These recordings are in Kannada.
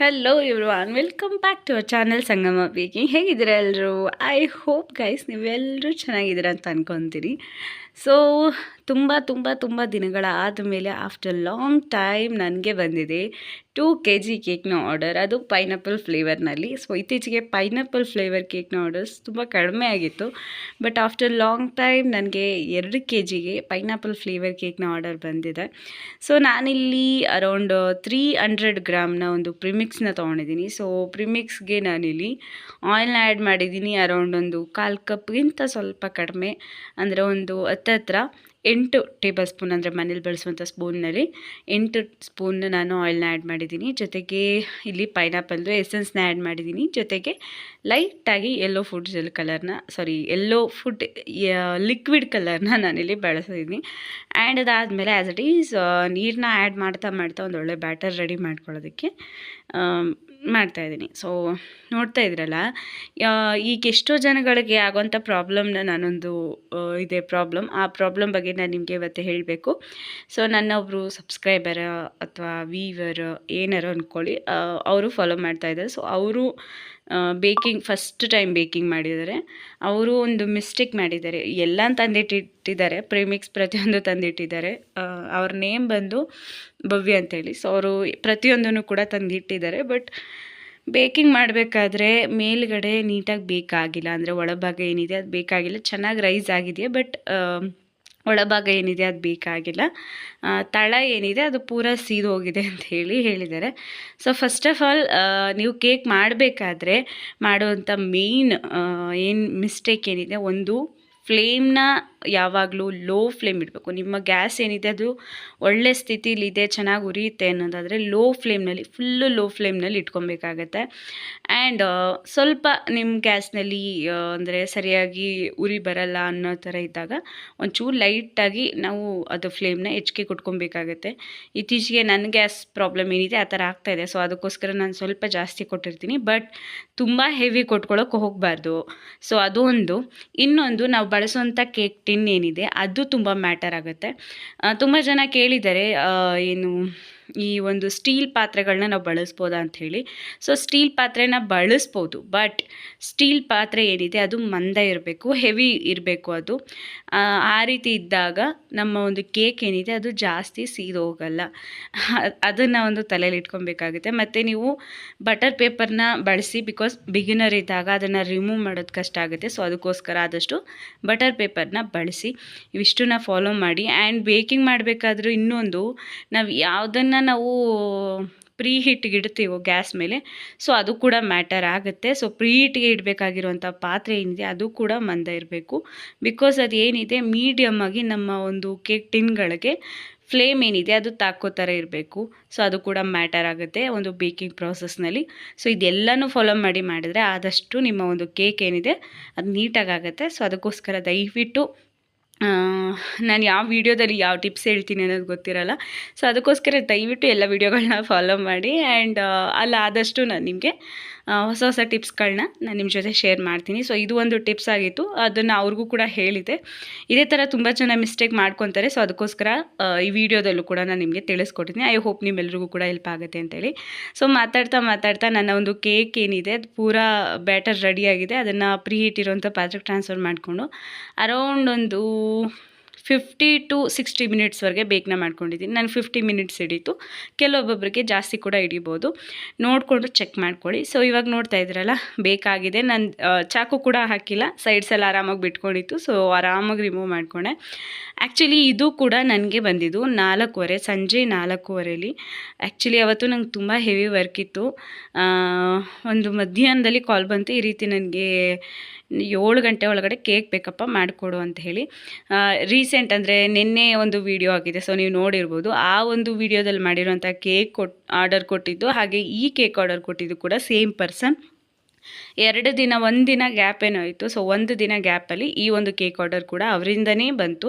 Hello and welcome back to our channel Sangama baking ಹೇಗಿದ್ದೀರಾ ಎಲ್ಲರೂ ಐ ಹೋಪ್ ಗೈಸ್ ನೀವೆಲ್ಲರೂ ಚೆನ್ನಾಗಿದ್ದೀರಾ ಅಂತ ಅನ್ಕೊತೀನಿ. ಸೊ ತುಂಬ ತುಂಬ ತುಂಬ ದಿನಗಳ ಆದಮೇಲೆ ಆಫ್ಟರ್ ಲಾಂಗ್ ಟೈಮ್ ನನಗೆ ಬಂದಿದೆ ಟೂ ಕೆ ಜಿ ಕೇಕ್ನ ಆರ್ಡರ್ ಅದು ಪೈನಾಪಲ್ ಫ್ಲೇವರ್ನಲ್ಲಿ ಸೊ ಇತ್ತೀಚೆಗೆ ಪೈನಾಪಲ್ ಫ್ಲೇವರ್ ಕೇಕ್ನ ಆರ್ಡರ್ಸ್ ತುಂಬ ಕಡಿಮೆ ಆಗಿತ್ತು. ಬಟ್ ಆಫ್ಟರ್ ಲಾಂಗ್ ಟೈಮ್ ನನಗೆ ಎರಡು ಕೆ ಜಿಗೆ ಪೈನಾಪಲ್ ಫ್ಲೇವರ್ ಕೇಕ್ನ ಆರ್ಡರ್ ಬಂದಿದೆ. ಸೊ ನಾನಿಲ್ಲಿ ಅರೌಂಡ್ ತ್ರೀ ಹಂಡ್ರೆಡ್ ಗ್ರಾಮ್ನ ಒಂದು ಪ್ರಿಮಿಕ್ಸ್ನ ತೊಗೊಂಡಿದ್ದೀನಿ. ಸೊ ಪ್ರಿಮಿಕ್ಸ್ಗೆ ನಾನಿಲ್ಲಿ ಆಯಿಲ್ನ ಆ್ಯಡ್ ಮಾಡಿದ್ದೀನಿ ಅರೌಂಡ್ ಒಂದು ಕಾಲು ಕಪ್ಗಿಂತ ಸ್ವಲ್ಪ ಕಡಿಮೆ. ಅಂದರೆ ಒಂದು ಹತ್ತತ್ರ ಎಂಟು ಟೇಬಲ್ ಸ್ಪೂನ್ ಅಂದರೆ ಮನೇಲಿ ಬಳಸುವಂಥ ಸ್ಪೂನ್ನಲ್ಲಿ ಎಂಟು ಸ್ಪೂನ್ ನಾನು ಆಯಿಲ್ನ ಆ್ಯಡ್ ಮಾಡಿದ್ದೀನಿ. ಜೊತೆಗೆ ಇಲ್ಲಿ ಪೈನಾಪಲ್ದು ಎಸೆನ್ಸ್ನ ಆ್ಯಡ್ ಮಾಡಿದ್ದೀನಿ. ಜೊತೆಗೆ ಲೈಟಾಗಿ ಯೆಲ್ಲೋ ಫುಡ್ ಜೆಲ್ ಕಲರ್ನ ಸಾರಿ ಯೆಲ್ಲೋ ಫುಡ್ ಲಿಕ್ವಿಡ್ ಕಲರ್ನ ನಾನಿಲ್ಲಿ ಬಳಸಿದ್ದೀನಿ. ಆ್ಯಂಡ್ ಅದಾದಮೇಲೆ ಆ್ಯಸ್ ಇಟ್ ಈಸ್ ನೀರನ್ನ ಆ್ಯಡ್ ಮಾಡ್ತಾ ಮಾಡ್ತಾ ಒಂದು ಒಳ್ಳೆ ಬ್ಯಾಟರ್ ರೆಡಿ ಮಾಡ್ಕೊಳ್ಳೋದಕ್ಕೆ ಮಾಡ್ತಾಯಿದ್ದೀನಿ ಸೊ ನೋಡ್ತಾ ಇದ್ರಲ್ಲ ಈಗ ಎಷ್ಟೋ ಜನಗಳಿಗೆ ಆಗೋಂಥ ಪ್ರಾಬ್ಲಮ್ನ ನಾನೊಂದು ಇದೆ ಪ್ರಾಬ್ಲಮ್ ಆ ಪ್ರಾಬ್ಲಮ್ ಬಗ್ಗೆ ನಾನು ನಿಮಗೆ ಇವತ್ತು ಹೇಳಬೇಕು. ಸೊ ನನ್ನ ಒಬ್ಬರು ಸಬ್ಸ್ಕ್ರೈಬರ್ ಅಥವಾ ವೀವರ್ ಏನಾರು ಅಂದ್ಕೊಳ್ಳಿ ಅವರು ಫಾಲೋ ಮಾಡ್ತಾಯಿದ್ದಾರೆ ಸೊ ಅವರು ಬೇಕಿಂಗ್ ಫಸ್ಟ್ ಟೈಮ್ ಬೇಕಿಂಗ್ ಮಾಡಿದ್ದಾರೆ. ಅವರು ಒಂದು ಮಿಸ್ಟೇಕ್ ಮಾಡಿದ್ದಾರೆ. ಎಲ್ಲ ತಂದಿಟ್ಟಿಟ್ಟಿದ್ದಾರೆ. ಪ್ರೇಮಿಕ್ಸ್ ಪ್ರತಿಯೊಂದು ತಂದಿಟ್ಟಿದ್ದಾರೆ. ಅವ್ರ ನೇಮ್ ಬಂದು ಭವ್ಯ ಅಂತೇಳಿ. ಸೊ ಅವರು ಪ್ರತಿಯೊಂದನ್ನು ಕೂಡ ತಂದಿಟ್ಟಿದ್ದಾರೆ. ಬಟ್ ಬೇಕಿಂಗ್ ಮಾಡಬೇಕಾದ್ರೆ ಮೇಲುಗಡೆ ನೀಟಾಗಿ ಬೇಕಾಗಿಲ್ಲ. ಅಂದರೆ ಒಳಭಾಗ ಏನಿದೆ ಅದು ಬೇಕಾಗಿಲ್ಲ. ಚೆನ್ನಾಗಿ ರೈಸ್ ಆಗಿದೆಯಾ? ಬಟ್ ಒಳಭಾಗ ಏನಿದೆ ಅದು ಬೇಕಾಗಿಲ್ಲ. ತಳ ಏನಿದೆ ಅದು ಪೂರ ಹೋಗಿದೆ ಅಂತ ಹೇಳಿ ಹೇಳಿದ್ದಾರೆ. ಸೊ ಫಸ್ಟ್ ಆಫ್ ಆಲ್ ನೀವು ಕೇಕ್ ಮಾಡಬೇಕಾದ್ರೆ ಮಾಡುವಂಥ ಮೇಯ್ನ್ ಏನು ಮಿಸ್ಟೇಕ್ ಏನಿದೆ? ಒಂದು ಫ್ಲೇಮ್ನ ಯಾವಾಗಲೂ ಲೋ ಫ್ಲೇಮ್ ಇಡಬೇಕು. ನಿಮ್ಮ ಗ್ಯಾಸ್ ಏನಿದೆ ಅದು ಒಳ್ಳೆ ಸ್ಥಿತಿಲಿದೆ ಚೆನ್ನಾಗಿ ಉರಿಯುತ್ತೆ ಅನ್ನೋದಾದರೆ ಲೋ ಫ್ಲೇಮ್ನಲ್ಲಿ, ಫುಲ್ಲು ಲೋ ಫ್ಲೇಮ್ನಲ್ಲಿ ಇಟ್ಕೊಬೇಕಾಗತ್ತೆ. ಆ್ಯಂಡ್ ಸ್ವಲ್ಪ ನಿಮ್ಮ ಗ್ಯಾಸ್ನಲ್ಲಿ ಅಂದರೆ ಸರಿಯಾಗಿ ಉರಿ ಬರಲ್ಲ ಅನ್ನೋ ಥರ ಇದ್ದಾಗ ಒಂಚೂರು ಲೈಟಾಗಿ ನಾವು ಅದು ಫ್ಲೇಮ್ನ ಹೆಚ್ಚಿಗೆ ಕೊಟ್ಕೊಬೇಕಾಗತ್ತೆ. ಇತ್ತೀಚೆಗೆ ನನ್ನ ಗ್ಯಾಸ್ ಪ್ರಾಬ್ಲಮ್ ಏನಿದೆ ಆ ಥರ ಆಗ್ತಾಯಿದೆ ಸೊ, ಅದಕ್ಕೋಸ್ಕರ ನಾನು ಸ್ವಲ್ಪ ಜಾಸ್ತಿ ಕೊಟ್ಟಿರ್ತೀನಿ. ಬಟ್, ತುಂಬ ಹೆವಿ ಕೊಟ್ಕೊಳ್ಳೋಕೆ ಹೋಗಬಾರ್ದು. ಸೊ, ಅದೊಂದು. ಇನ್ನೊಂದು, ನಾವು ಬಳಸುವಂಥ ಕೇಕ್ ಟಿನ್ ಏನಿದೆ ಅದು ತುಂಬ ಮ್ಯಾಟರ್ ಆಗುತ್ತೆ. ತುಂಬ ಜನ ಕೇಳಿದ್ದಾರೆ ಏನು ಈ ಒಂದು ಸ್ಟೀಲ್ ಪಾತ್ರೆಗಳನ್ನ ನಾವು ಬಳಸ್ಬೋದಾ ಅಂಥೇಳಿ ಸೊ ಸ್ಟೀಲ್ ಪಾತ್ರೆನ ಬಳಸ್ಬೋದು ಬಟ್ ಸ್ಟೀಲ್ ಪಾತ್ರೆ ಏನಿದೆ ಅದು ಮಂದ ಇರಬೇಕು ಹೆವಿ ಇರಬೇಕು ಅದು. ಆ ರೀತಿ ಇದ್ದಾಗ ನಮ್ಮ ಒಂದು ಕೇಕ್ ಏನಿದೆ ಅದು ಜಾಸ್ತಿ ಸೀದೋಗಲ್ಲ. ಅದನ್ನು ಒಂದು ತಲೆಯಲ್ಲಿ ಇಟ್ಕೊಬೇಕಾಗುತ್ತೆ. ಮತ್ತು ನೀವು ಬಟರ್ ಪೇಪರ್ನ ಬಳಸಿ ಬಿಕಾಸ್ ಬಿಗಿನರ್ ಇದ್ದಾಗ ಅದನ್ನು ರಿಮೂವ್ ಮಾಡೋದು ಕಷ್ಟ ಆಗುತ್ತೆ. ಸೊ ಅದಕ್ಕೋಸ್ಕರ ಆದಷ್ಟು ಬಟರ್ ಪೇಪರ್ನ ಬಳಸಿ, ಇವಿಷ್ಟನ್ನ ಫಾಲೋ ಮಾಡಿ. ಆ್ಯಂಡ್ ಬೇಕಿಂಗ್ ಮಾಡಬೇಕಾದ್ರೂ ಇನ್ನೊಂದು, ನಾವು ಯಾವುದನ್ನು ನಾವು ಪ್ರೀ ಹೀಟ್ಗೆ ಇಡ್ತೀವೋ ಗ್ಯಾಸ್ ಮೇಲೆ, ಸೊ ಅದು ಕೂಡ ಮ್ಯಾಟರ್ ಆಗುತ್ತೆ. ಸೊ ಪ್ರೀ ಹೀಟ್ಗೆ ಇಡಬೇಕಾಗಿರುವಂಥ ಪಾತ್ರೆ ಏನಿದೆ, ಅದು ಕೂಡ ಮಂದ ಇರಬೇಕು. ಬಿಕಾಸ್ ಅದು ಏನಿದೆ ಮೀಡಿಯಮ್ ಆಗಿ ನಮ್ಮ ಒಂದು ಕೇಕ್ ಟಿನ್ಗಳಿಗೆ ಫ್ಲೇಮ್ ಏನಿದೆ, ಅದು ತಾಕೋ ಥರ ಇರಬೇಕು. ಸೊ ಅದು ಕೂಡ ಮ್ಯಾಟರ್ ಆಗುತ್ತೆ ಒಂದು ಬೇಕಿಂಗ್ ಪ್ರಾಸೆಸ್ನಲ್ಲಿ. ಸೊ ಇದೆಲ್ಲನೂ ಫಾಲೋ ಮಾಡಿ ಮಾಡಿದರೆ ಆದಷ್ಟು ನಿಮ್ಮ ಒಂದು ಕೇಕ್ ಏನಿದೆ, ಅದು ನೀಟಾಗಿ ಆಗುತ್ತೆ. ಸೊ ಅದಕ್ಕೋಸ್ಕರ ದಯವಿಟ್ಟು ನಾನು ಯಾವ ವೀಡಿಯೋದಲ್ಲಿ ಯಾವ ಟಿಪ್ಸ್ ಹೇಳ್ತೀನಿ ಅನ್ನೋದು ಗೊತ್ತಿರಲ್ಲ. ಸೊ ಅದಕ್ಕೋಸ್ಕರ ದಯವಿಟ್ಟು ಎಲ್ಲ ವೀಡಿಯೋಗಳನ್ನ ಫಾಲೋ ಮಾಡಿ. ಆ್ಯಂಡ್ ಅಲ್ಲಿ ಆದಷ್ಟು ನಾನು ನಿಮಗೆ ಹೊಸ ಹೊಸ ಟಿಪ್ಸ್ಗಳನ್ನ ನಾನು ನಿಮ್ಮ ಜೊತೆ ಶೇರ್ ಮಾಡ್ತೀನಿ. ಸೊ ಇದು ಒಂದು ಟಿಪ್ಸ್ ಆಗಿತ್ತು. ಅದನ್ನು ಅವ್ರಿಗೂ ಕೂಡ ಹೇಳಿದೆ ಇದೇ ಥರ ತುಂಬ ಜನ ಮಿಸ್ಟೇಕ್ ಮಾಡ್ಕೊತಾರೆ. ಸೊ ಅದಕ್ಕೋಸ್ಕರ ಈ ವಿಡಿಯೋದಲ್ಲೂ ಕೂಡ ನಾನು ನಿಮಗೆ ತಿಳಿಸ್ಕೊಟ್ಟಿದ್ದೀನಿ. ಐ ಹೋಪ್ ನಿಮ್ಮೆಲ್ಲರಿಗೂ ಕೂಡ ಹೆಲ್ಪ್ ಆಗುತ್ತೆ ಅಂತೇಳಿ. ಸೊ ಮಾತಾಡ್ತಾ ಮಾತಾಡ್ತಾ ನನ್ನ ಒಂದು ಕೇಕ್ ಏನಿದೆ, ಅದು ಪೂರಾ ಬ್ಯಾಟರ್ ರೆಡಿಯಾಗಿದೆ ಅದನ್ನು ಪ್ರೀ ಹೀಟ್ ಇರೋಂಥ ಪಾತ್ರಕ್ಕೆ ಟ್ರಾನ್ಸ್ಫರ್ ಮಾಡಿಕೊಂಡು ಅರೌಂಡ್ ಒಂದು ಫಿಫ್ಟಿ ಟು ಸಿಕ್ಸ್ಟಿ ಮಿನಿಟ್ಸ್ವರೆಗೆ ಬೇಕನ್ನ ಮಾಡ್ಕೊಂಡಿದ್ದೀನಿ. ನಾನು ಫಿಫ್ಟಿ ಮಿನಿಟ್ಸ್ ಹಿಡೀತು. ಕೆಲವೊಬ್ಬೊಬ್ಬರಿಗೆ ಜಾಸ್ತಿ ಕೂಡ ಹಿಡಿಬೋದು. ನೋಡಿಕೊಂಡು ಚೆಕ್ ಮಾಡ್ಕೊಳ್ಳಿ. ಸೊ ಇವಾಗ ನೋಡ್ತಾ ಇದ್ರಲ್ಲ ಬೇಕಾಗಿದೆ. ನಾನು ಚಾಕು ಕೂಡ ಹಾಕಿಲ್ಲ. ಸೈಡ್ಸೆಲ್ಲ ಆರಾಮಾಗಿ ಬಿಟ್ಕೊಂಡಿತ್ತು. ಸೊ ಆರಾಮಾಗಿ ರಿಮೂವ್ ಮಾಡ್ಕೊಂಡೆ. ಆ್ಯಕ್ಚುಲಿ ಇದು ಕೂಡ ನನಗೆ ಬಂದಿದ್ದು ನಾಲ್ಕೂವರೆ, ಸಂಜೆ ನಾಲ್ಕೂವರೆಯಲ್ಲಿ ಆ್ಯಕ್ಚುಲಿ ಅವತ್ತು ನಂಗೆ ತುಂಬ ಹೆವಿ ವರ್ಕ್ ಇತ್ತು. ಒಂದು ಮಧ್ಯಾಹ್ನದಲ್ಲಿ ಕಾಲ್ ಬಂತು. ಈ ರೀತಿ ನನಗೆ ಏಳು ಗಂಟೆ ಒಳಗಡೆ ಕೇಕ್ ಬೇಕಪ್ಪ ಮಾಡಿಕೊಡು ಅಂತ ಹೇಳಿ. ರೀಸೆಂಟ್ ಅಂದರೆ ನಿನ್ನೆ ಒಂದು ವಿಡಿಯೋ ಆಗಿದೆ ಸೊ ನೀವು ನೋಡಿರ್ಬೋದು. ಆ ಒಂದು ವಿಡಿಯೋದಲ್ಲಿ ಮಾಡಿರೋಂಥ ಕೇಕ್ ಕೊಟ್ ಆರ್ಡರ್ ಕೊಟ್ಟಿದ್ದು, ಹಾಗೆ ಈ ಕೇಕ್ ಆರ್ಡರ್ ಕೊಟ್ಟಿದ್ದು ಕೂಡ ಸೇಮ್ ಪರ್ಸನ್ ಎರಡು ದಿನ, ಒಂದು ದಿನ ಗ್ಯಾಪ್ ಏನೋ ಇತ್ತು ಸೊ ಒಂದು ದಿನ ಗ್ಯಾಪಲ್ಲಿ ಈ ಒಂದು ಕೇಕ್ ಆರ್ಡರ್ ಕೂಡ ಅವರಿಂದನೇ ಬಂತು.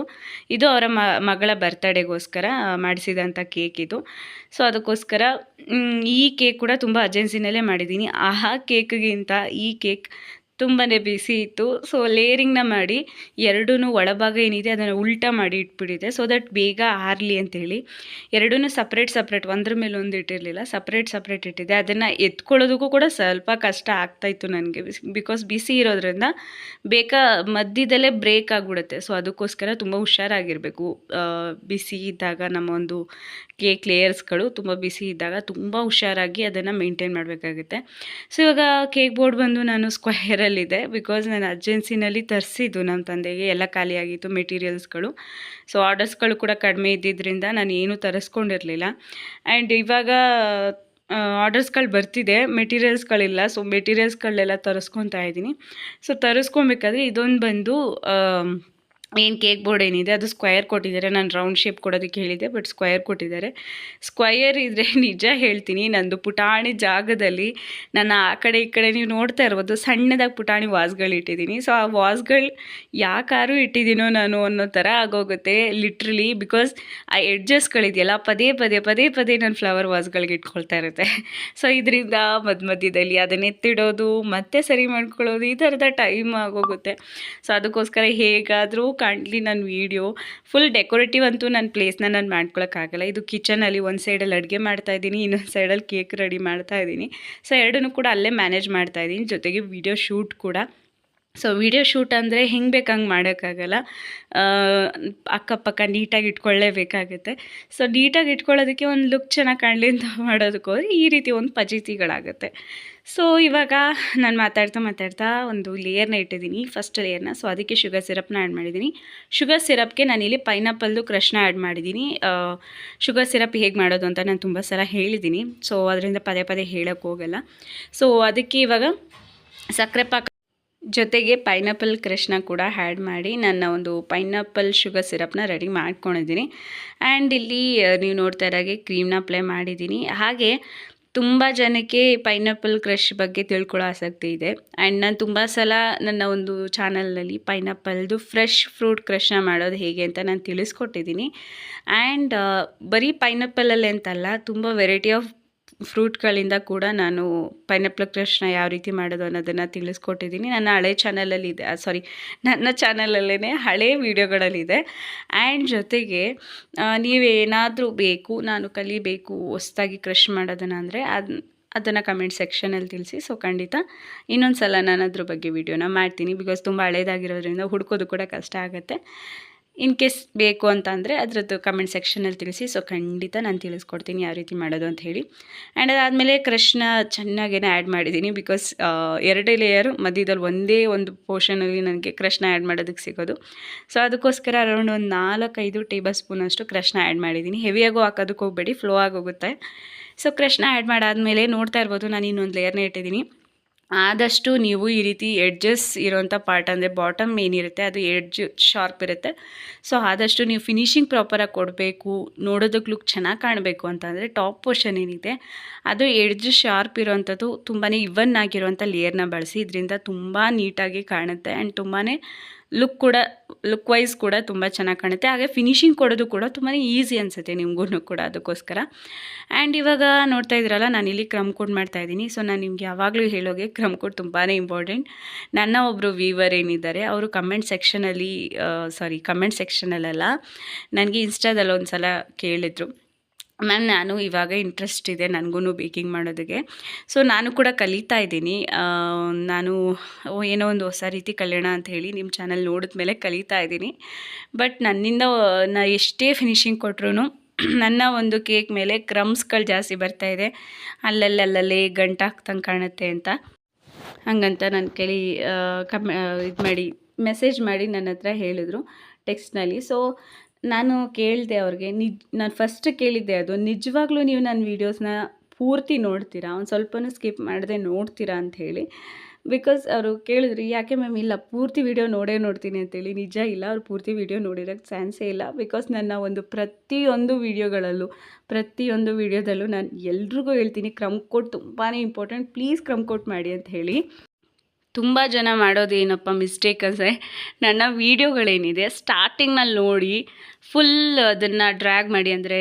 ಇದು ಅವರ ಮಗಳ ಬರ್ತ್ಡೇಗೋಸ್ಕರ ಮಾಡಿಸಿದಂಥ ಕೇಕ್ ಇದು. ಸೊ ಅದಕ್ಕೋಸ್ಕರ ಈ ಕೇಕ್ ಕೂಡ ತುಂಬ ಅರ್ಜೆನ್ಸಿನಲ್ಲೇ ಮಾಡಿದ್ದೀನಿ. ಆಹಾ ಕೇಕ್ಗಿಂತ ಈ ಕೇಕ್ ತುಂಬಾ ಬಿಸಿ ಇತ್ತು. ಸೊ ಲೇರಿಂಗ್ನ ಮಾಡಿ ಎರಡೂ ಒಳಭಾಗ ಏನಿದೆ ಅದನ್ನು ಉಲ್ಟಾ ಮಾಡಿ ಇಟ್ಬಿಟ್ಟಿದೆ ಸೊ ದಟ್ ಬೇಗ ಆರಲಿ ಅಂತೇಳಿ. ಎರಡೂ ಸಪ್ರೇಟ್ ಸಪ್ರೇಟ್ ಒಂದ್ರ ಮೇಲೆ ಒಂದು ಇಟ್ಟಿರಲಿಲ್ಲ. ಸಪ್ರೇಟ್ ಸಪ್ರೇಟ್ ಇಟ್ಟಿದೆ ಅದನ್ನು ಎತ್ಕೊಳ್ಳೋದಕ್ಕೂ ಕೂಡ ಸ್ವಲ್ಪ ಕಷ್ಟ ಆಗ್ತಾಯಿತ್ತು ನನಗೆ. ಬಿಕಾಸ್ ಬಿಸಿ ಇರೋದ್ರಿಂದ ಬೇಕಾ ಮಧ್ಯದಲ್ಲೇ ಬ್ರೇಕ್ ಆಗಿಬಿಡುತ್ತೆ. ಸೊ ಅದಕ್ಕೋಸ್ಕರ ತುಂಬ ಹುಷಾರಾಗಿರಬೇಕು. ಬಿಸಿ ಇದ್ದಾಗ ನಮ್ಮ ಒಂದು ಕೇಕ್ ಲೇಯರ್ಸ್ಗಳು ತುಂಬ ಬಿಸಿ ಇದ್ದಾಗ ತುಂಬ ಹುಷಾರಾಗಿ ಅದನ್ನು ಮೇಂಟೈನ್ ಮಾಡಬೇಕಾಗುತ್ತೆ. ಸೊ ಇವಾಗ ಕೇಕ್ ಬೋರ್ಡ್ ಬಂದು ನಾನು ಸ್ಕ್ವಯರಲ್ಲಿದೆ ಬಿಕಾಸ್ ನಾನು ಅರ್ಜೆನ್ಸಿನಲ್ಲಿ ತರಿಸಿದ್ದು ನಮ್ಮ ತಂದೆಗೆ. ಎಲ್ಲ ಖಾಲಿಯಾಗಿತ್ತು ಮೆಟೀರಿಯಲ್ಸ್ಗಳು ಸೊ ಆರ್ಡರ್ಸ್ಗಳು ಕೂಡ ಕಡಿಮೆ ಇದ್ದಿದ್ದರಿಂದ ನಾನು ಏನೂ ತರಿಸ್ಕೊಂಡಿರಲಿಲ್ಲ. ಆ್ಯಂಡ್ ಇವಾಗ ಆರ್ಡರ್ಸ್ಗಳು ಬರ್ತಿದೆ ಮೆಟೀರಿಯಲ್ಸ್ಗಳಿಲ್ಲ ಸೊ ಮೆಟೀರಿಯಲ್ಸ್ಗಳನ್ನೆಲ್ಲ ತರಿಸ್ಕೊತಾ ಇದ್ದೀನಿ. ಸೊ ತರಿಸ್ಕೊಬೇಕಾದ್ರೆ ಇದೊಂದು ಬಂದು ಏನು ಕೇಕ್ ಬೋರ್ಡ್ ಏನಿದೆ, ಅದು ಸ್ಕ್ವಯರ್ ಕೊಟ್ಟಿದ್ದಾರೆ. ನಾನು ರೌಂಡ್ ಶೇಪ್ ಕೊಡೋದಕ್ಕೆ ಹೇಳಿದ್ದೆ, ಬಟ್ ಸ್ಕ್ವಯರ್ ಕೊಟ್ಟಿದ್ದಾರೆ. ಸ್ಕ್ವಯರ್ ಇದ್ದರೆ ನಿಜ ಹೇಳ್ತೀನಿ, ನಂದು ಪುಟಾಣಿ ಜಾಗದಲ್ಲಿ ನಾನು ಆ ಕಡೆ ಈ ಕಡೆ ನೀವು ನೋಡ್ತಾ ಇರ್ಬೋದು, ಸಣ್ಣದಾಗಿ ಪುಟಾಣಿ ವಾಸ್ಗಳು ಇಟ್ಟಿದ್ದೀನಿ. ಸೊ, ಆ ವಾಸ್ಗಳು ಯಾಕಾರು ಇಟ್ಟಿದ್ದೀನೋ ನಾನು ಅನ್ನೋ ಥರ ಆಗೋಗುತ್ತೆ, ಲಿಟ್ರಲಿ, ಬಿಕಾಸ್ ಆ ಎಡ್ಜಸ್ಟ್ಗಳಿದೆಯಲ್ಲ ಪದೇ ಪದೇ ಪದೇ ಪದೇ ನಾನು ಫ್ಲವರ್ ವಾಸ್ಗಳಿಗೆ ಇಟ್ಕೊಳ್ತಾ ಇರುತ್ತೆ. ಸೊ, ಇದರಿಂದ ಮಧ್ಯ ಮಧ್ಯದಲ್ಲಿ ಅದನ್ನ ಎತ್ತಿಡೋದು, ಮತ್ತೆ ಸರಿ ಮಾಡ್ಕೊಳ್ಳೋದು, ಈ ಥರದ ಟೈಮ್ ಆಗೋಗುತ್ತೆ. ಸೊ, ಅದಕ್ಕೋಸ್ಕರ ಹೇಗಾದರೂ ಕಾಣಲಿ ನನ್ನ ವೀಡಿಯೋ ಫುಲ್ ಡೆಕೋರೇಟಿವ್ ಅಂತೂ ನನ್ನ ಪ್ಲೇಸ್ನ ನಾನು ಮಾಡ್ಕೊಳಕ್ಕಾಗಲ್ಲ ಇದು ಕಿಚನಲ್ಲಿ ಒಂದು ಸೈಡಲ್ಲಿ ಅಡುಗೆ ಮಾಡ್ತಾ ಇದ್ದೀನಿ, ಇನ್ನೊಂದು ಸೈಡಲ್ಲಿ ಕೇಕ್ ರೆಡಿ ಮಾಡ್ತಾ ಇದ್ದೀನಿ. ಸೊ ಎರಡನ್ನೂ ಕೂಡ ಅಲ್ಲೇ ಮ್ಯಾನೇಜ್ ಮಾಡ್ತಾ ಇದ್ದೀನಿ. ಜೊತೆಗೆ ವಿಡಿಯೋ ಶೂಟ್ ಕೂಡ. ಸೊ ವಿಡಿಯೋ ಶೂಟ್ ಅಂದರೆ ಹೆಂಗೆ ಬೇಕು ಹಂಗೆ ಮಾಡೋಕ್ಕಾಗಲ್ಲ ಅಕ್ಕಪಕ್ಕ ನೀಟಾಗಿ ಇಟ್ಕೊಳ್ಳೇಬೇಕಾಗುತ್ತೆ. ಸೊ ನೀಟಾಗಿ ಇಟ್ಕೊಳ್ಳೋದಕ್ಕೆ ಒಂದು ಲುಕ್ ಚೆನ್ನಾಗಿ ಕಾಣಲಿ ಅಂತ ಮಾಡೋದಕ್ಕೋದ್ರೆ ಈ ರೀತಿ ಒಂದು ಪಜಿತಿಗಳಾಗುತ್ತೆ. ಸೊ ಇವಾಗ ನಾನು ಮಾತಾಡ್ತಾ ಮಾತಾಡ್ತಾ ಒಂದು ಲೇಯರ್ನ ಇಟ್ಟಿದ್ದೀನಿ. ಫಸ್ಟ್ ಲೇಯರ್ನ. ಸೊ ಅದಕ್ಕೆ ಶುಗರ್ ಸಿರಪ್ನ ಆ್ಯಡ್ ಮಾಡಿದ್ದೀನಿ. ಶುಗರ್ ಸಿರಪ್ಗೆ ನಾನಿಲ್ಲಿ ಪೈನಾಪಲ್ದು ಕ್ರಷ್ನ ಆ್ಯಡ್ ಮಾಡಿದ್ದೀನಿ. ಶುಗರ್ ಸಿರಪ್ ಹೇಗೆ ಮಾಡೋದು ಅಂತ ನಾನು ತುಂಬ ಸಲ ಹೇಳಿದ್ದೀನಿ. ಸೊ ಅದರಿಂದ ಪದೇ ಪದೇ ಹೇಳೋಕ್ಕೋಗಲ್ಲ ಸೊ ಅದಕ್ಕೆ ಇವಾಗ ಸಕ್ಕರೆ ಪಾಕ ಜೊತೆಗೆ ಪೈನಾಪಲ್ ಕ್ರಷ್ನ ಕೂಡ ಆ್ಯಡ್ ಮಾಡಿ ನನ್ನ ಒಂದು ಪೈನಾಪಲ್ ಶುಗರ್ ಸಿರಪ್ನ ರೆಡಿ ಮಾಡ್ಕೊಂಡಿದ್ದೀನಿ. ಆ್ಯಂಡ್ ಇಲ್ಲಿ ನೀವು ನೋಡ್ತಾ ಇರೋಗೆ ಕ್ರೀಮ್ನ ಅಪ್ಲೈ ಮಾಡಿದ್ದೀನಿ. ಹಾಗೆ ತುಂಬ ಜನಕ್ಕೆ ಪೈನಾಪಲ್ ಕ್ರಷ್ ಬಗ್ಗೆ ತಿಳ್ಕೊಳ್ಳೋ ಆಸಕ್ತಿ ಇದೆ. ಆ್ಯಂಡ್ ನಾನು ತುಂಬ ಸಲ ನನ್ನ ಒಂದು ಚಾನಲ್ನಲ್ಲಿ ಪೈನಾಪಲ್ದು ಫ್ರೆಶ್ ಫ್ರೂಟ್ ಕ್ರಷ್ನ ಮಾಡೋದು ಹೇಗೆ ಅಂತ ನಾನು ತಿಳಿಸ್ಕೊಟ್ಟಿದ್ದೀನಿ. ಆ್ಯಂಡ್ ಬರೀ ಪೈನಾಪಲಲ್ಲಿ ಅಂತಲ್ಲ, ತುಂಬ ವೆರೈಟಿ ಆಫ್ ಫ್ರೂಟ್ಗಳಿಂದ ಕೂಡ ನಾನು ಪೈನಾಪಲ್ ಕ್ರಶ್ನ ಯಾವ ರೀತಿ ಮಾಡೋದು ಅನ್ನೋದನ್ನು ತಿಳಿಸ್ಕೊಟ್ಟಿದ್ದೀನಿ. ನನ್ನ ಹಳೆ ಚಾನಲಲ್ಲಿ ಇದೆ ಸಾರಿ ನನ್ನ ಚಾನಲಲ್ಲೇ ಹಳೆ ವೀಡಿಯೋಗಳಲ್ಲಿದೆ. ಆ್ಯಂಡ್ ಜೊತೆಗೆ ನೀವೇನಾದರೂ ಬೇಕು, ನಾನು ಕಲಿಬೇಕು, ಹೊಸ್ದಾಗಿ ಕ್ರಷ್ ಮಾಡೋದನ್ನು ಅಂದರೆ ಅದು, ಅದನ್ನು ಕಮೆಂಟ್ ಸೆಕ್ಷನಲ್ಲಿ ತಿಳಿಸಿ. ಸೊ, ಖಂಡಿತ ಇನ್ನೊಂದು ಸಲ ನಾನು ಅದ್ರ ಬಗ್ಗೆ ವೀಡಿಯೋನ ಮಾಡ್ತೀನಿ. ಬಿಕಾಸ್ ತುಂಬ ಹಳೇದಾಗಿರೋದ್ರಿಂದ ಹುಡ್ಕೋದು ಕೂಡ ಕಷ್ಟ ಆಗುತ್ತೆ. ಇನ್ ಕೇಸ್ ಬೇಕು ಅಂತ ಅಂದರೆ ಅದರದ್ದು ಕಮೆಂಟ್ ಸೆಕ್ಷನಲ್ಲಿ ತಿಳಿಸಿ. ಸೊ ಖಂಡಿತ ನಾನು ತಿಳಿಸ್ಕೊಡ್ತೀನಿ ಯಾವ ರೀತಿ ಮಾಡೋದು ಅಂತ ಹೇಳಿ. ಆ್ಯಂಡ್ ಅದಾದಮೇಲೆ ಕ್ರಷ್ನ ಚೆನ್ನಾಗೇನೆ ಆ್ಯಡ್ ಮಾಡಿದ್ದೀನಿ ಬಿಕಾಸ್ ಎರಡೇ ಲೇಯರು ಮಧ್ಯದಲ್ಲಿ ಒಂದೇ ಒಂದು ಪೋರ್ಷನಲ್ಲಿ ನನಗೆ ಕ್ರಷ್ನ ಆ್ಯಡ್ ಮಾಡೋದಕ್ಕೆ ಸಿಗೋದು. ಸೊ ಅದಕ್ಕೋಸ್ಕರ ಅರೌಂಡ್ ಒಂದು ನಾಲ್ಕೈದು ಟೇಬಲ್ ಸ್ಪೂನ್ ಅಷ್ಟು ಕ್ರಷ್ನ ಆ್ಯಡ್ ಮಾಡಿದ್ದೀನಿ. ಹೆವಿಯಾಗೂ ಹಾಕೋದಕ್ಕೆ ಹೋಗಬೇಡಿ ಫ್ಲೋ ಆಗೋಗುತ್ತೆ ಸೊ ಕ್ರಷ್ನ ಆ್ಯಡ್ ಮಾಡಾದಮೇಲೆ ನೋಡ್ತಾ ಇರ್ಬೋದು, ನಾನು ಇನ್ನೊಂದು ಲೇಯರ್ನ ಇಟ್ಟಿದ್ದೀನಿ. ಆದಷ್ಟು ನೀವು ಈ ರೀತಿ ಎಡ್ಜಸ್ ಇರೋಂಥ ಪಾರ್ಟ್ ಅಂದರೆ ಬಾಟಮ್ ಏನಿರುತ್ತೆ ಅದು ಎಡ್ಜ್ ಶಾರ್ಪ್ ಇರುತ್ತೆ. ಸೊ ಆದಷ್ಟು ನೀವು ಫಿನಿಶಿಂಗ್ ಪ್ರಾಪರಾಗಿ ಕೊಡಬೇಕು ನೋಡೋದಕ್ಕೆ ಲುಕ್ ಚೆನ್ನಾಗಿ ಕಾಣಬೇಕು ಅಂತಂದರೆ ಟಾಪ್ ಪೋರ್ಷನ್ ಏನಿದೆ, ಅದು ಎಡ್ಜ್ ಶಾರ್ಪ್ ಇರೋವಂಥದ್ದು ತುಂಬಾ ಇವನ್ ಆಗಿರುವಂಥ ಲೇಯರ್ನ ಬಳಸಿ, ಇದರಿಂದ ತುಂಬ ನೀಟಾಗಿ ಕಾಣುತ್ತೆ. ಆ್ಯಂಡ್ ತುಂಬಾ ಲುಕ್ ಕೂಡ ಲುಕ್ ವೈಸ್ ಕೂಡ ತುಂಬ ಚೆನ್ನಾಗಿ ಕಾಣುತ್ತೆ. ಹಾಗೆ ಫಿನಿಶಿಂಗ್ ಕೊಡೋದು ಕೂಡ ತುಂಬಾ ಈಸಿ ಅನಿಸುತ್ತೆ ನಿಮಗೂ ಕೂಡ ಅದಕ್ಕೋಸ್ಕರ. ಆ್ಯಂಡ್ ಇವಾಗ ನೋಡ್ತಾ ನಾನು ಇಲ್ಲಿ ಕ್ರಮ್ ಕೋಡ್ ಮಾಡ್ತಾ ಇದ್ದೀನಿ. ಸೊ ನಾನು ನಿಮ್ಗೆ ಯಾವಾಗಲೂ ಹೇಳೋಗೆ ಕ್ರಮ್ ಕೋಡ್ ತುಂಬಾ ಇಂಪಾರ್ಟೆಂಟ್ ನನ್ನ ಒಬ್ಬರು ವೀವರ್ ಏನಿದ್ದಾರೆ, ಅವರು ಕಮೆಂಟ್ ಸೆಕ್ಷನಲ್ಲಿ ಸಾರಿ ಕಮೆಂಟ್ ಸೆಕ್ಷನಲ್ಲೆಲ್ಲ ನನಗೆ ಇನ್ಸ್ಟಾದಲ್ಲಿ ಒಂದು ಸಲ ಕೇಳಿದರು. ಮ್ಯಾಮ್, ನಾನು ಇವಾಗ ಇಂಟ್ರೆಸ್ಟ್ ಇದೆ ನನಗೂ ಬೇಕಿಂಗ್ ಮಾಡೋದಕ್ಕೆ. ಸೊ ನಾನು ಕೂಡ ಕಲಿತಾ ಇದ್ದೀನಿ. ನಾನು ಏನೋ ಒಂದು ಹೊಸ ರೀತಿ ಕಲಿಯೋಣ ಅಂತ ಹೇಳಿ ನಿಮ್ಮ ಚಾನಲ್ ನೋಡಿದ ಮೇಲೆ ಕಲಿತಾ ಇದ್ದೀನಿ. ಬಟ್ ನನ್ನಿಂದ, ನಾ, ಎಷ್ಟೇ ಫಿನಿಶಿಂಗ್ ಕೊಟ್ರು ನನ್ನ ಒಂದು ಕೇಕ್ ಮೇಲೆ ಕ್ರಮ್ಸ್ಗಳು ಜಾಸ್ತಿ ಬರ್ತಾ ಇದೆ. ಅಲ್ಲಲ್ಲಿ ಅಲ್ಲಲ್ಲಿ ಗಂಟಾಗ್ತಂಗೆ ಕಾಣುತ್ತೆ ಅಂತ. ಹಂಗಂತ ನನ್ನ ಕೇಳಿ ಕಮ್ ಇದು ಮಾಡಿ ಮೆಸೇಜ್ ಮಾಡಿ ನನ್ನ ಹತ್ರ ಹೇಳಿದ್ರು ಟೆಕ್ಸ್ಟ್ನಲ್ಲಿ ಸೊ ನಾನು ಕೇಳಿದೆ ಅವ್ರಿಗೆ, ನಿಜ್, ನಾನು ಫಸ್ಟ್ ಕೇಳಿದ್ದೆ ಅದು. ನಿಜವಾಗ್ಲೂ ನೀವು ನನ್ನ ವೀಡಿಯೋಸ್ನ ಪೂರ್ತಿ ನೋಡ್ತೀರಾ? ಒಂದು ಸ್ವಲ್ಪನೂ ಸ್ಕಿಪ್ ಮಾಡದೆ ನೋಡ್ತೀರಾ ಅಂತ ಹೇಳಿ. ಬಿಕಾಸ್ ಅವರು ಕೇಳಿದ್ರು, ಯಾಕೆ ಮ್ಯಾಮ್ ಇಲ್ಲ, ಪೂರ್ತಿ ವಿಡಿಯೋ ನೋಡೇ ನೋಡ್ತೀನಿ ಅಂತೇಳಿ ನಿಜ ಇಲ್ಲ, ಅವ್ರು ಪೂರ್ತಿ ವಿಡಿಯೋ ನೋಡಿರೋಕ್ಕೆ ಚಾನ್ಸೇ ಇಲ್ಲ. ಬಿಕಾಸ್ ನನ್ನ ಒಂದು ಪ್ರತಿಯೊಂದು ವೀಡಿಯೋಗಳಲ್ಲೂ ಪ್ರತಿಯೊಂದು ವೀಡಿಯೋದಲ್ಲೂ ನಾನು ಎಲ್ರಿಗೂ ಹೇಳ್ತೀನಿ, ಕ್ರಮ್ ಕೋಟ್ ತುಂಬಾ ಇಂಪಾರ್ಟೆಂಟ್ ಪ್ಲೀಸ್ ಕ್ರಮ್ ಕೋಟ್ ಮಾಡಿ ಅಂತ ಹೇಳಿ. ತುಂಬ ಜನ ಮಾಡೋದು ಏನಪ್ಪ ಮಿಸ್ಟೇಕ್ ಅಂದರೆ ನನ್ನ ವೀಡಿಯೋಗಳೇನಿದೆ ಸ್ಟಾರ್ಟಿಂಗ್ನಲ್ಲಿ ನೋಡಿ ಫುಲ್ ಅದನ್ನು ಡ್ರ್ಯಾಗ್ ಮಾಡಿ ಅಂದರೆ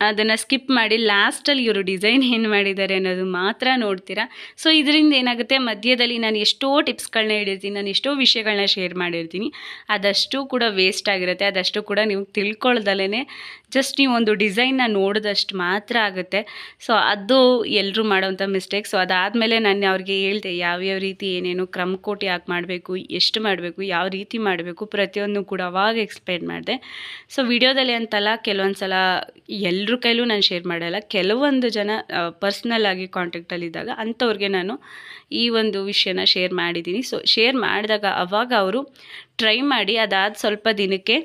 ಅದನ್ನು ಸ್ಕಿಪ್ ಮಾಡಿ ಲಾಸ್ಟಲ್ಲಿ ಇವರು ಡಿಸೈನ್ ಏನು ಮಾಡಿದ್ದಾರೆ ಅನ್ನೋದು ಮಾತ್ರ ನೋಡ್ತೀರಾ? ಸೊ ಇದರಿಂದ ಏನಾಗುತ್ತೆ? ಮಧ್ಯದಲ್ಲಿ ನಾನು ಎಷ್ಟೋ ಟಿಪ್ಸ್ಗಳನ್ನ ಹೇಳಿರ್ತೀನಿ, ನಾನು ಎಷ್ಟೋ ವಿಷಯಗಳನ್ನ ಶೇರ್ ಮಾಡಿರ್ತೀನಿ. ಅದಷ್ಟು ಕೂಡ ವೇಸ್ಟ್ ಆಗಿರುತ್ತೆ. ಅದಷ್ಟು ಕೂಡ ನೀವು ತಿಳ್ಕೊಳ್ದಲೇ ಜಸ್ಟ್ ನೀವು ಒಂದು ಡಿಸೈನ್ನ ನೋಡಿದಷ್ಟು ಮಾತ್ರ ಆಗುತ್ತೆ. ಸೊ ಅದು ಎಲ್ಲರೂ ಮಾಡೋವಂಥ ಮಿಸ್ಟೇಕ್ ಸೊ ಅದಾದಮೇಲೆ ನಾನು ಅವ್ರಿಗೆ ಹೇಳ್ದೆ, ಯಾವ್ಯಾವ ರೀತಿ ಏನೇನು ಕ್ರಮ ಕೋಟಿ ಯಾಕೆ ಮಾಡಬೇಕು, ಎಷ್ಟು ಮಾಡಬೇಕು, ಯಾವ ರೀತಿ ಮಾಡಬೇಕು ಪ್ರತಿಯೊಂದು ಕೂಡ ಅವಾಗ ಎಕ್ಸ್ಪ್ಲೇನ್ ಮಾಡಿದೆ. ಸೊ ವಿಡಿಯೋದಲ್ಲಿ ಅಂತಲ್ಲ ಕೆಲವೊಂದು ಸಲ ಎಲ್ಲರ ಕೈಲೂ ನಾನು ಶೇರ್ ಮಾಡಲ್ಲ. ಕೆಲವೊಂದು ಜನ ಪರ್ಸ್ನಲ್ ಆಗಿ ಕಾಂಟ್ಯಾಕ್ಟಲ್ಲಿದ್ದಾಗ ಅಂಥವ್ರಿಗೆ ನಾನು ಈ ಒಂದು ವಿಷಯನ ಶೇರ್ ಮಾಡಿದ್ದೀನಿ. ಸೊ ಶೇರ್ ಮಾಡಿದಾಗ ಅವಾಗ ಅವರು ಟ್ರೈ ಮಾಡಿ ಅದಾದ ಸ್ವಲ್ಪ ದಿನಕ್ಕೆ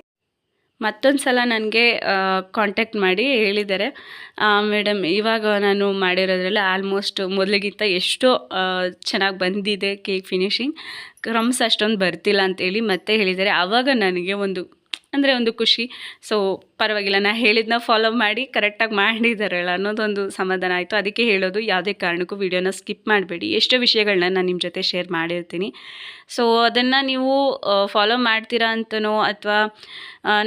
ಮತ್ತೊಂದು ಸಲ ನನಗೆ ಕಾಂಟ್ಯಾಕ್ಟ್ ಮಾಡಿ ಹೇಳಿದ್ದಾರೆ. ಮೇಡಮ್ ಇವಾಗ ನಾನು ಮಾಡಿರೋದ್ರಲ್ಲಿ ಆಲ್ಮೋಸ್ಟ್ ಮೊದಲಿಗಿಂತ ಎಷ್ಟೋ ಚೆನ್ನಾಗಿ ಬಂದಿದೆ ಕೇಕ್ ಫಿನಿಶಿಂಗ್ ಕ್ರಮ್ಸ್ ಅಷ್ಟೊಂದು ಬರ್ತಿಲ್ಲ ಅಂತೇಳಿ ಮತ್ತೆ ಹೇಳಿದ್ದಾರೆ. ಆವಾಗ ನನಗೆ ಒಂದು, ಅಂದರೆ ಒಂದು ಖುಷಿ. ಸೊ ಪರವಾಗಿಲ್ಲ. ನಾ ಹೇಳಿದ್ನ ಫಾಲೋ ಮಾಡಿ ಕರೆಕ್ಟಾಗಿ ಮಾಡಿದಾರಲ್ಲ ಅನ್ನೋದೊಂದು ಸಮಾಧಾನ ಆಯಿತು. ಅದಕ್ಕೆ ಹೇಳೋದು ಯಾವುದೇ ಕಾರಣಕ್ಕೂ ವಿಡಿಯೋನ ಸ್ಕಿಪ್ ಮಾಡಬೇಡಿ. ಎಷ್ಟೋ ವಿಷಯಗಳನ್ನ ನಾನು ನಿಮ್ಮ ಜೊತೆ ಶೇರ್ ಮಾಡಿರ್ತೀನಿ. ಸೊ ಅದನ್ನು ನೀವು ಫಾಲೋ ಮಾಡ್ತೀರಾ ಅಂತನೋ ಅಥವಾ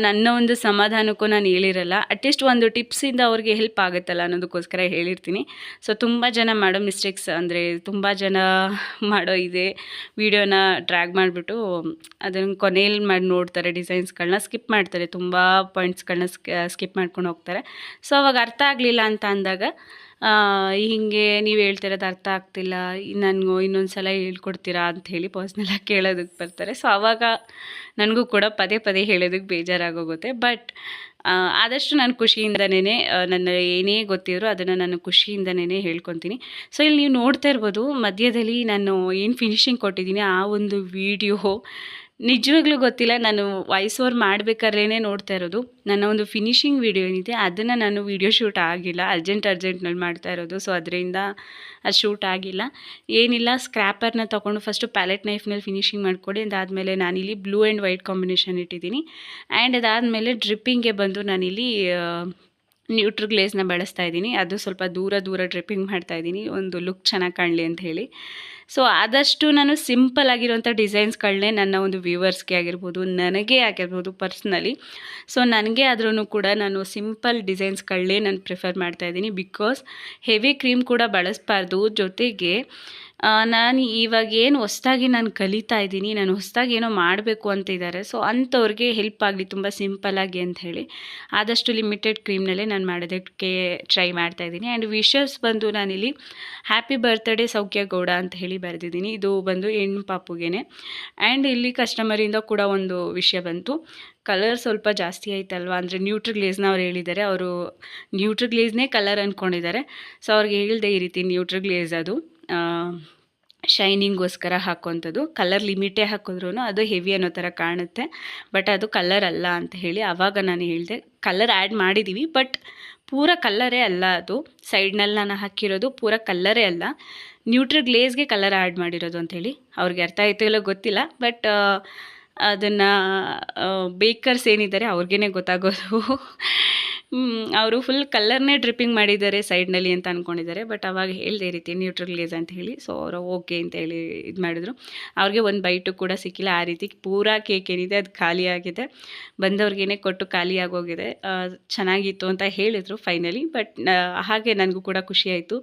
ನನ್ನ ಒಂದು ಸಮಾಧಾನಕ್ಕೂ ನಾನು ಹೇಳಿರಲ್ಲ. ಅಟ್ಲೀಸ್ಟ್ ಒಂದು ಟಿಪ್ಸಿಂದ ಅವ್ರಿಗೆ ಹೆಲ್ಪ್ ಆಗುತ್ತಲ್ಲ ಅನ್ನೋದಕ್ಕೋಸ್ಕರ ಹೇಳಿರ್ತೀನಿ. ಸೊ ತುಂಬ ಜನ ಮಾಡೋ ಮಿಸ್ಟೇಕ್ಸ್ ಅಂದರೆ ತುಂಬ ಜನ ಮಾಡೋ ಇದೆ ವಿಡಿಯೋನ ಡ್ರ್ಯಾಗ್ ಮಾಡಿಬಿಟ್ಟು ಅದನ್ನು ಕೊನೆಯಲ್ಲಿ ಮಾಡಿ ನೋಡ್ತಾರೆ ಡಿಸೈನ್ಸ್ಗಳನ್ನ ಸ್ಕಿಪ್ ಮಾಡ್ತಾರೆ. ತುಂಬ ಪಾಯಿಂಟ್ಸ್ಗಳನ್ನ ಸ್ಕಿಪ್ ಮಾಡ್ಕೊಂಡು ಹೋಗ್ತಾರೆ. ಸೊ ಅವಾಗ ಅರ್ಥ ಆಗಲಿಲ್ಲ ಅಂತ ಅಂದಾಗ ಹೀಗೆ ನೀವು ಹೇಳ್ತಿರೋದು ಅರ್ಥ ಆಗ್ತಿಲ್ಲ, ನನಗೂ ಇನ್ನೊಂದು ಸಲ ಹೇಳ್ಕೊಡ್ತೀರಾ ಅಂತ ಹೇಳಿ ಪರ್ಸ್ನಲಾಗಿ ಕೇಳೋದಕ್ಕೆ ಬರ್ತಾರೆ. ಸೊ ಅವಾಗ ನನಗೂ ಕೂಡ ಪದೇ ಪದೇ ಹೇಳೋದಕ್ಕೆ ಬೇಜಾರಾಗೋಗುತ್ತೆ. ಬಟ್ ಆದಷ್ಟು ನಾನು ಖುಷಿಯಿಂದನೇ ನನ್ನ ಏನೇ ಗೊತ್ತಿದ್ರು ಅದನ್ನು ನಾನು ಖುಷಿಯಿಂದನೇ ಹೇಳ್ಕೊತೀನಿ. ಸೊ ಇಲ್ಲಿ ನೀವು ನೋಡ್ತಾ ಇರ್ಬೋದು, ಮಧ್ಯದಲ್ಲಿ ನಾನು ಏನು ಫಿನಿಶಿಂಗ್ ಕೊಟ್ಟಿದ್ದೀನಿ ಆ ಒಂದು ವಿಡಿಯೋ ನಿಜವಾಗ್ಲೂ ಗೊತ್ತಿಲ್ಲ, ನಾನು ವಾಯ್ಸ್ ಓವರ್ ಮಾಡಬೇಕಾದ್ರೇ ನೋಡ್ತಾ ಇರೋದು. ನನ್ನ ಒಂದು ಫಿನಿಶಿಂಗ್ ವಿಡಿಯೋ ಏನಿದೆ, ಅದನ್ನು ನಾನು ವಿಡಿಯೋ ಶೂಟ್ ಆಗಿಲ್ಲ. ಅರ್ಜೆಂಟ್ ಅರ್ಜೆಂಟ್ನಲ್ಲಿ ಮಾಡ್ತಾ ಇರೋದು. ಸೊ ಅದರಿಂದ ಅದು ಶೂಟ್ ಆಗಿಲ್ಲ. ಏನಿಲ್ಲ ಸ್ಕ್ರ್ಯಾಪರ್ನ ತೊಗೊಂಡು ಫಸ್ಟು ಪ್ಯಾಲೆಟ್ ನೈಫ್ನಲ್ಲಿ ಫಿನಿಶಿಂಗ್ ಮಾಡಿಕೊಡಿ. ಅದಾದಮೇಲೆ ನಾನಿಲ್ಲಿ ಬ್ಲೂ ಆ್ಯಂಡ್ ವೈಟ್ ಕಾಂಬಿನೇಷನ್ ಇಟ್ಟಿದ್ದೀನಿ. ಆ್ಯಂಡ್ ಅದಾದಮೇಲೆ ಡ್ರಿಪ್ಪಿಂಗ್ಗೆ ಬಂದು ನಾನಿಲ್ಲಿ ನ್ಯೂಟ್ರ್ ಗ್ಲೇಸ್ನ ಬಳಸ್ತಾ ಇದ್ದೀನಿ. ಅದು ಸ್ವಲ್ಪ ದೂರ ದೂರ ಡ್ರಿಪ್ಪಿಂಗ್ ಮಾಡ್ತಾ ಇದ್ದೀನಿ. ಒಂದು ಲುಕ್ ಚೆನ್ನಾಗಿ ಕಾಣಲಿ ಅಂತ ಹೇಳಿ. ಸೊ ಆದಷ್ಟು ನಾನು ಸಿಂಪಲ್ ಆಗಿರುವಂಥ ಡಿಸೈನ್ಸ್ಗಳನ್ನೇ ನನ್ನ ಒಂದು ವ್ಯೂವರ್ಸ್ಗೆ ಆಗಿರ್ಬೋದು, ನನಗೆ ಆಗಿರ್ಬೋದು ಪರ್ಸ್ನಲಿ ಸೊ ನನಗೆ ಆದ್ರೂ ಕೂಡ ನಾನು ಸಿಂಪಲ್ ಡಿಸೈನ್ಸ್ಗಳನ್ನೇ ನಾನು ಪ್ರಿಫರ್ ಮಾಡ್ತಾ ಇದ್ದೀನಿ ಬಿಕಾಸ್ ಹೆವಿ ಕ್ರೀಮ್ ಕೂಡ ಬಳಸಬಾರ್ದು. ಜೊತೆಗೆ ನಾನು ಇವಾಗ ಏನು ಹೊಸ್ದಾಗಿ ನಾನು ಕಲಿತಾ ಇದ್ದೀನಿ, ನಾನು ಹೊಸ್ದಾಗಿ ಏನೋ ಮಾಡಬೇಕು ಅಂತ ಇದ್ದಾರೆ ಸೊ ಅಂಥವ್ರಿಗೆ ಹೆಲ್ಪ್ ಆಗಲಿ, ತುಂಬ ಸಿಂಪಲ್ಲಾಗಿ ಅಂತ ಹೇಳಿ, ಆದಷ್ಟು ಲಿಮಿಟೆಡ್ ಕ್ರೀಮ್ನಲ್ಲೇ ನಾನು ಮಾಡೋದಕ್ಕೆ ಟ್ರೈ ಮಾಡ್ತಾ ಇದ್ದೀನಿ. ಆ್ಯಂಡ್ ವಿಷಸ್ ಬಂದು ನಾನಿಲ್ಲಿ ಹ್ಯಾಪಿ ಬರ್ತ್ಡೇ ಸೌಖ್ಯ ಗೌಡ ಅಂತ ಹೇಳಿ ಬರೆದಿದ್ದೀನಿ, ಇದು ಬಂದು ಹೆಣ್ಣು ಪಾಪುಗೇನೆ. ಆ್ಯಂಡ್ ಇಲ್ಲಿ ಕಸ್ಟಮರಿಂದ ಕೂಡ ಒಂದು ವಿಷಯ ಬಂತು ಕಲರ್ ಸ್ವಲ್ಪ ಜಾಸ್ತಿ ಆಯ್ತಲ್ವಾ ಅಂದರೆ ನ್ಯೂಟ್ರಿಗ್ಲೇಸ್ನ ಅವ್ರು ಹೇಳಿದ್ದಾರೆ, ಅವರು ನ್ಯೂಟ್ರಿ ಗ್ಲೇಸ್ನೇ ಕಲರ್ ಅಂದ್ಕೊಂಡಿದ್ದಾರೆ ಸೊ ಅವ್ರಿಗೆ ಹೇಳಿದೆ ಈ ರೀತಿ ನ್ಯೂಟ್ರಿಗ್ಲೇಸ್ ಅದು. ಶೈನಿಂಗೋಸ್ಕರ ಹಾಕೋವಂಥದ್ದು. ಕಲರ್ ಲಿಮಿಟೇ ಹಾಕಿದ್ರು ಅದು ಹೆವಿ ಅನ್ನೋ ಥರ ಕಾಣುತ್ತೆ. ಬಟ್ ಅದು ಕಲರ್ ಅಲ್ಲ ಅಂತ ಹೇಳಿ ಆವಾಗ ನಾನು ಹೇಳಿದೆ ಕಲರ್ ಆ್ಯಡ್ ಮಾಡಿದ್ದೀವಿ ಬಟ್ ಪೂರ ಕಲ್ಲರೇ ಅಲ್ಲ ಅದು. ಸೈಡ್ನಲ್ಲಿ ನಾನು ಹಾಕಿರೋದು ಪೂರ ಕಲ್ಲರೇ ಅಲ್ಲ. ನ್ಯೂಟ್ರಿ ಗ್ಲೇಸ್ಗೆ ಕಲರ್ ಆ್ಯಡ್ ಮಾಡಿರೋದು ಅಂಥೇಳಿ ಅವ್ರಿಗೆ ಅರ್ಥ ಆಯಿತು ಇಲ್ಲ ಗೊತ್ತಿಲ್ಲ. ಬಟ್ ಅದನ್ನು ಬೇಕರ್ಸ್ ಏನಿದ್ದಾರೆ ಅವ್ರಿಗೇ ಗೊತ್ತಾಗೋದು. ಅವರು ಫುಲ್ ಕಲ್ಲರ್ನೇ ಡ್ರಿಪ್ಪಿಂಗ್ ಮಾಡಿದ್ದಾರೆ ಸೈಡ್ನಲ್ಲಿ ಅಂತ ಅಂದ್ಕೊಂಡಿದ್ದಾರೆ ಬಟ್ ಅವಾಗ ಹೇಳಿದೆ ರೀತಿ ನ್ಯೂಟ್ರಲ್ ಗ್ಲೇಸ್ ಅಂತ ಹೇಳಿ. ಸೊ ಅವರು ಓಕೆ ಅಂತ ಹೇಳಿ ಇದು ಮಾಡಿದ್ರು. ಅವ್ರಿಗೆ ಒಂದು ಬೈಟು ಕೂಡ ಸಿಕ್ಕಿಲ್ಲ. ಆ ರೀತಿ ಪೂರಾ ಕೇಕ್ ಏನಿದೆ, ಅದು ಖಾಲಿ ಆಗಿದೆ. ಬಂದವ್ರಿಗೇನೆ ಕೊಟ್ಟು ಖಾಲಿ ಆಗೋಗಿದೆ. ಚೆನ್ನಾಗಿತ್ತು ಅಂತ ಹೇಳಿದರು ಫೈನಲಿ ಬಟ್ ಹಾಗೆ ನನಗೂ ಕೂಡ ಖುಷಿ ಆಯಿತು.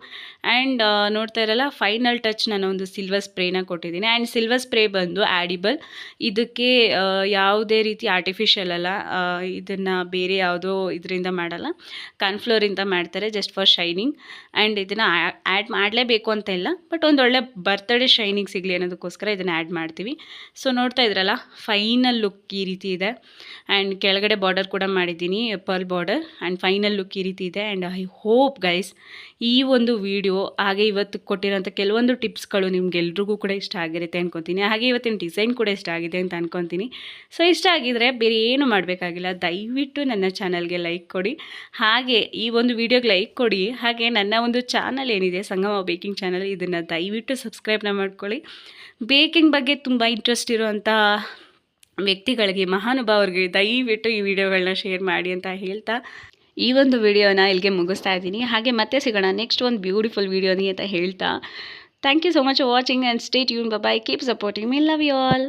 ಆ್ಯಂಡ್ ನೋಡ್ತಾ ಇರಲ್ಲ ಫೈನಲ್ ಟಚ್ ನಾನು ಒಂದು ಸಿಲ್ವರ್ ಸ್ಪ್ರೇನ ಕೊಟ್ಟಿದ್ದೀನಿ. ಆ್ಯಂಡ್ ಸಿಲ್ವರ್ ಸ್ಪ್ರೇ ಬಂದು ಆ್ಯಡಿಬಲ್ ಇದಕ್ಕೆ ಯಾವುದೇ ರೀತಿ ಆರ್ಟಿಫಿಷಿಯಲ್ ಅಲ್ಲ. ಇದನ್ನು ಬೇರೆ ಯಾವುದೋ ಇದರಿಂದ ಮಾಡಲ್ಲ. ಕಾರ್ನ್ಫ್ಲೋರಿಂದ ಮಾಡ್ತಾರೆ ಜಸ್ಟ್ ಫಾರ್ ಶೈನಿಂಗ್ ಆ್ಯಂಡ್ ಇದನ್ನು ಆ್ಯಡ್ ಮಾಡಲೇಬೇಕು ಅಂತ ಇಲ್ಲ ಬಟ್ ಒಂದು ಒಳ್ಳೆ ಬರ್ತ್ಡೇ ಶೈನಿಂಗ್ ಸಿಗಲಿ ಅನ್ನೋದಕ್ಕೋಸ್ಕರ ಇದನ್ನು ಆ್ಯಡ್ ಮಾಡ್ತೀವಿ. ಸೊ ನೋಡ್ತಾ ಇದ್ರಲ್ಲ ಫೈನಲ್ ಲುಕ್ ಈ ರೀತಿ ಇದೆ. ಆ್ಯಂಡ್ ಕೆಳಗಡೆ ಬಾರ್ಡರ್ ಕೂಡ ಮಾಡಿದ್ದೀನಿ pearl border and final look ಈ ರೀತಿ ಇದೆ. ಆ್ಯಂಡ್ ಐ ಹೋಪ್ ಗೈಸ್ ಈ ಒಂದು ವಿಡಿಯೋ ಹಾಗೆ ಇವತ್ತು ಕೊಟ್ಟಿರೋಂಥ ಕೆಲವೊಂದು ಟಿಪ್ಸ್ಗಳು ನಿಮ್ಗೆಲ್ರಿಗೂ ಕೂಡ ಇಷ್ಟ ಆಗಿರುತ್ತೆ ಅನ್ಕೊತೀನಿ. ಹಾಗೆ ಇವತ್ತಿನ ಡಿಸೈನ್ ಕೂಡ ಇಷ್ಟ ಆಗಿದೆ ಅಂತ ಅನ್ಕೊತೀನಿ. ಸೊ ಇಷ್ಟ ಆಗಿದ್ರೆ ಬೇರೆ ಏನು ಮಾಡಬೇಕಾಗಿಲ್ಲ, ದಯವಿಟ್ಟು ನನ್ನ ಚಾನಲ್ಗೆ ಲೈಕ್ ಕೊಡಿ. ಹಾಗೆ ಈ ಒಂದು ವಿಡಿಯೋಗೆ ಲೈಕ್ ಕೊಡಿ. ಹಾಗೆ ನನ್ನ ಒಂದು ಚಾನಲ್ ಏನಿದೆ, ಸಂಗಮ ಬೇಕಿಂಗ್ ಚಾನಲ್ ಇದನ್ನು ದಯವಿಟ್ಟು ಸಬ್ಸ್ಕ್ರೈಬ್ನ ಮಾಡ್ಕೊಳ್ಳಿ. ಬೇಕಿಂಗ್ ಬಗ್ಗೆ ತುಂಬ ಇಂಟ್ರೆಸ್ಟ್ ಇರುವಂಥ ವ್ಯಕ್ತಿಗಳಿಗೆ, ಮಹಾನುಭಾವರಿಗೆ ದಯವಿಟ್ಟು ಈ ವಿಡಿಯೋಗಳನ್ನ ಶೇರ್ ಮಾಡಿ ಅಂತ ಹೇಳ್ತಾ ಈ ಒಂದು ವಿಡಿಯೋನ ಇಲ್ಲಿಗೆ ಮುಗಿಸ್ತಾ ಇದ್ದೀನಿ. ಹಾಗೆ ಮತ್ತೆ ಸಿಗೋಣ ನೆಕ್ಸ್ಟ್ ಒಂದು ಬ್ಯೂಟಿಫುಲ್ ವಿಡಿಯೋನಿ ಅಂತ ಹೇಳ್ತಾ. Thank you so much watching and stay ಯೂನ್ bye keep supporting me love you all